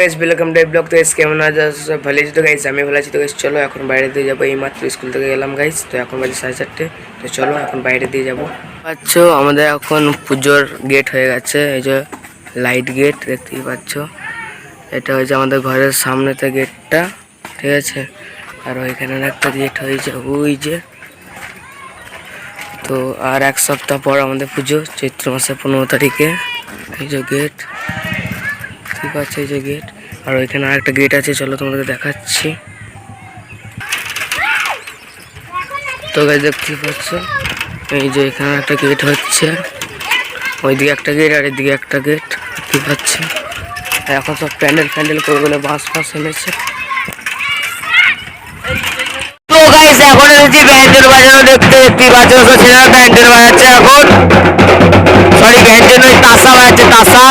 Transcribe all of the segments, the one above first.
Guys welcome to blog তো guys কেমন আছো? সব ভালো আছি। তো গাইস আমি ভালো আছি। তো গাইস চলো এখন বাইরে দিয়ে যাব। এই মাত্র স্কুল থেকে গেলাম গাইস তো এখন বাজে সাড়ে চারটে। তো চলো এখন বাইরে দিয়ে যাব। পাচ্ছ, আমাদের এখন পুজোর গেট হয়ে গেছে। এই যে লাইট গেট দেখতেই পাচ্ছ। এটা হয়েছে আমাদের ঘরের সামনেতে গেটটা ঠিক আছে? আর ওইখানে একটা গেট হয়েছে। ওই যে। তো আর এক সপ্তাহ পর আমাদের পুজো, চৈত্র মাসের পনেরো তারিখে। এই যে গেট আছে এই যে গেট আর ওইখানে আর একটা গেট আছে, চলো তোমাদেরকে দেখাচ্ছি। তো গাছ দেখতে পাচ্ছ? এই যে এখানে একটা গেট হচ্ছে। ওইদিকে একটা গেট আর এদিকে একটা গেট দেখতে পাচ্ছি? এখন সব প্যান্ডেল ফ্যান্ডেল করে বলে বাস ফাঁস এনেছে। এখন এসেছি ব্যান্ডেল বাজানো দেখতে। দেখতে পাচ্ছ ব্যান্ডেল বাজাচ্ছে এখন। সরি ব্যান্ডেল নয়, তাসা বাজাচ্ছে, তাসা।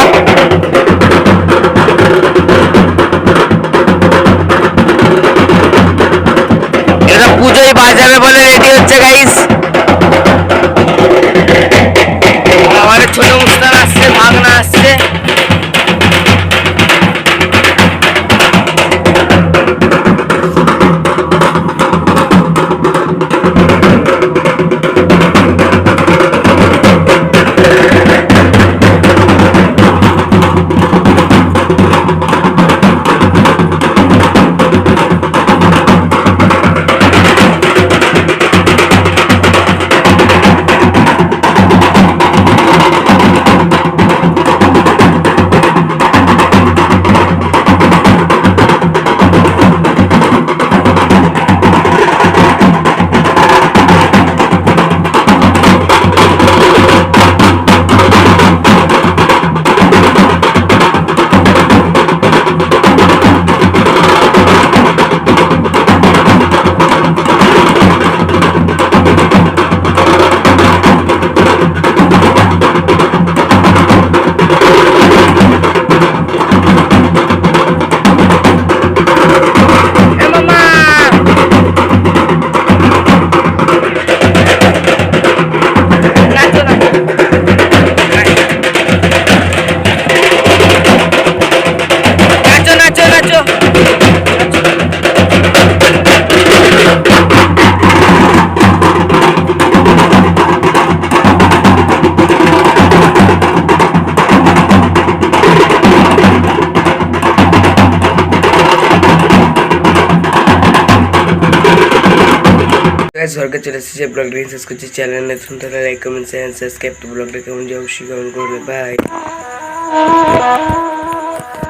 গাইস সরকার চলে এসেছে ব্লগটা শেষ করছি চ্যানেল নতুন তাহলে like comment share subscribe to ব্লগটা কেমন যে অবশ্যই কমেন্ট করবে বাই